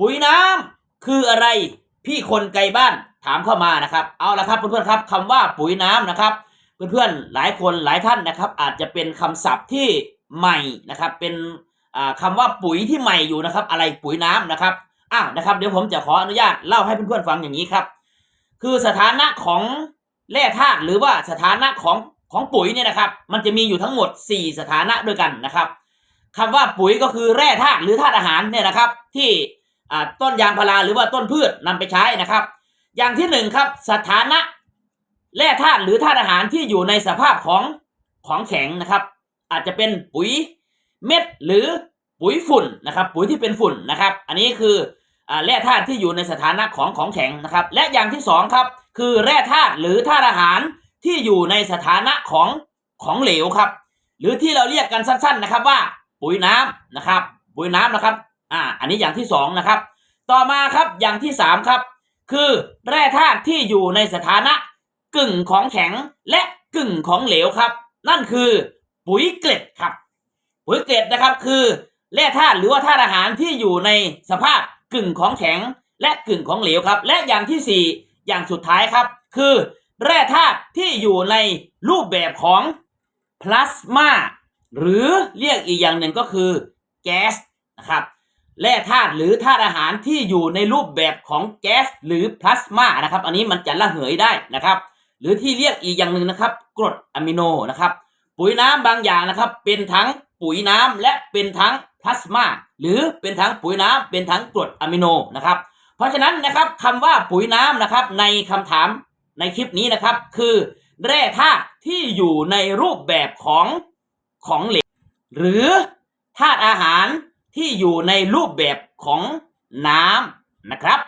ปุ๋ยน้ำคืออะไรพี่คนไกลบ้านถามเข้ามานะครับ เอาละครับเพื่อนๆครับคำว่าปุ๋ยน้ำนะครับ เพื่อนๆหลายคนหลายท่านนะครับ อาจจะเป็นคำศัพท์ที่ใหม่นะครับ เป็นอ่าคำว่าปุ๋ยที่ใหม่อยู่นะครับ อะไรปุ๋ยน้ำนะครับอะนะครับ เดี๋ยวผมจะขออนุญาตเล่าให้เพื่อนๆฟังอย่างนี้ครับ คือสถานะของแร่ธาตุหรือว่าสถานะของของปุ๋ยเนี่ยนะครับ มันจะมีอยู่ทั้งหมด 4 สถานะด้วยกันนะครับคำว่าปุ๋ยก็คือแร่ธาตุหรือธาตุอาหารเนี่ยนะครับ ที่ ต้นยางพาราหรือว่าต้นพืชนำไปใช้นะครับ อย่างที่หนึ่งครับสถานะแร่ธาตุหรือธาตุอาหารที่อยู่ในสภาพของของแข็งนะครับ อาจจะเป็นปุ๋ยเม็ดหรือปุ๋ยฝุ่นนะครับ ปุ๋ยที่เป็นฝุ่นนะครับ อันนี้คือแร่ธาตุที่อยู่ในสถานะของของแข็งนะครับ และอย่างที่สองครับคือแร่ธาตุหรือธาตุอาหารที่อยู่ในสถานะของของเหลวครับ หรือที่เราเรียกกันสั้น ๆนะครับว่า ปุ๋ยน้ำนะครับ ปุ๋ยน้ำนะครับ อ่า อันนี้อย่างที่สองนะครับ ต่อมาครับอย่างที่สามครับ คือแร่ธาตุที่อยู่ในสถานะกึ่งของแข็งและกึ่งของเหลวครับ นั่นคือปุ๋ยเกล็ดครับ ปุ๋ยเกล็ดนะครับคือแร่ธาตุหรือว่าธาตุอาหารที่อยู่ในสภาพกึ่งของแข็งและกึ่งของเหลวครับ และอย่างที่สี่อย่างสุดท้ายครับ คือแร่ธาตุที่อยู่ในรูปแบบของพลาสมาหรือเรียกอีกอย่างหนึ่งก็คือแก๊สนะครับ แร่ธาตุหรือธาตุอาหารที่อยู่ในรูปแบบของแก๊สหรือพลาสมานะครับ อันนี้มันจะระเหยได้นะครับ หรือที่เรียกอีกอย่างหนึ่งนะครับกรดอะมิโนนะครับ ปุ๋ยน้ำบางอย่างนะครับ เป็นทั้งปุ๋ยน้ำและเป็นทั้งพลาสมาหรือเป็นทั้งปุ๋ยน้ำเป็นทั้งกรดอะมิโนนะครับ เพราะฉะนั้นนะครับคำว่าปุ๋ยน้ำนะครับ ในคำถามในคลิปนี้นะครับ คือแร่ธาตุที่อยู่ในรูปแบบของของเหลวหรือธาตุอาหาร ที่อยู่ในรูปแบบของน้ำนะครับ